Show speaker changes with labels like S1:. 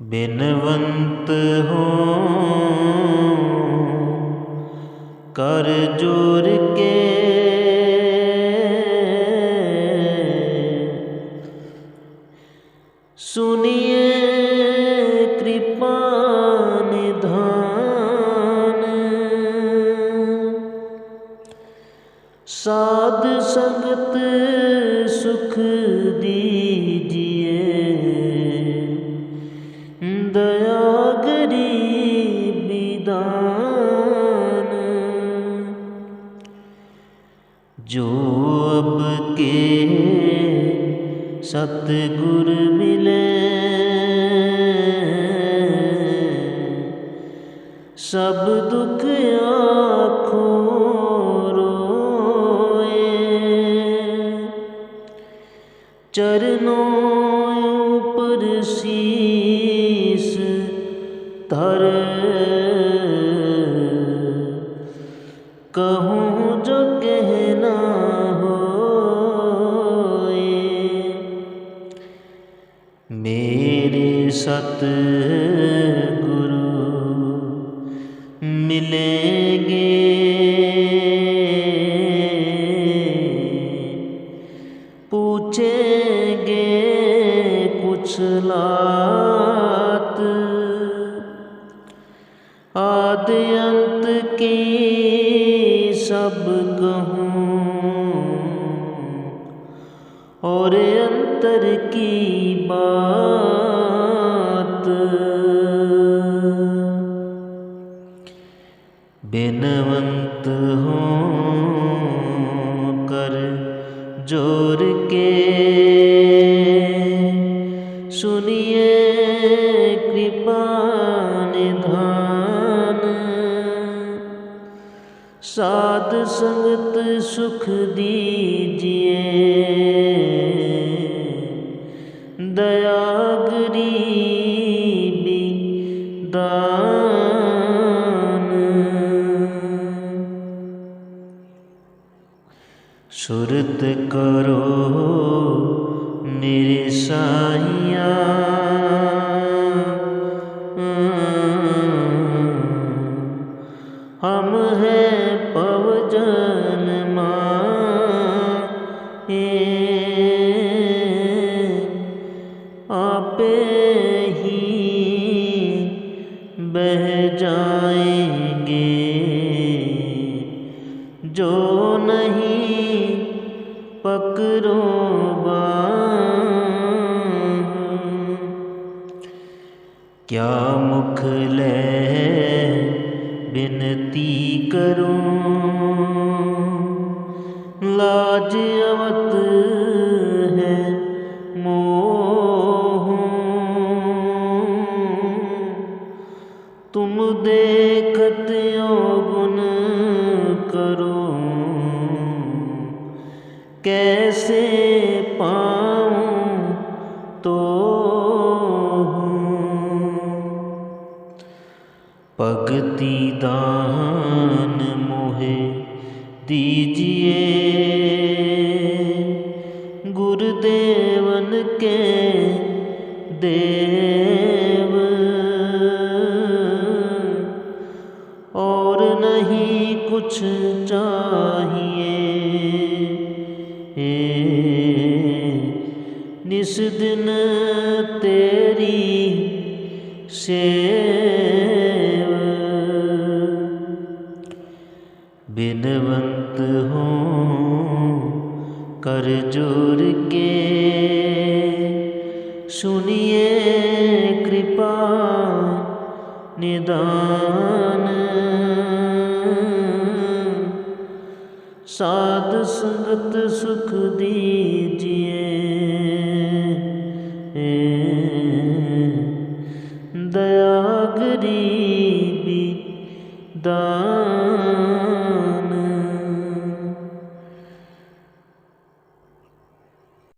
S1: ਬਿਨਵੰਤ ਹੋ ਕਰ ਜੋਰ ਕੇ ਸੁਨੀਏ ਕਿਰਪਾ ਨਿਧਾਨ। ਸਾਧ ਸੰਗਤ ਸੁਖ जो अब के सतगुर मिले। सब दुख आँखों रोए। चरणों पर शीस धर मेरे सत गुरु मिलेंगे। पूछेंगे कुछ लात। आदि अंत की सब कहूँ और अंतर की बात। बिनवंत हो कर ज़ोर के सुनिए कृपा निधान। साध संगत सुख दीजिए दया गरीबी सुरत करो मेरे साइया हम हैं पवजन माए आपे ही बह जाएँगे क्या मुख ले बिनती करूँ? लाज अवत है मोह। तुम देखत यो गुण करो? कैसे भगति दान मोहे दीजिए। गुरुदेवन के देव। और नहीं कुछ चाहिए। निस दिन तेरी सेव। बिनवंत हो, कर ज़ोर के। सुनिए कृपा, निदान। साध संगत सुख दीजिए। दया गरीबी दान।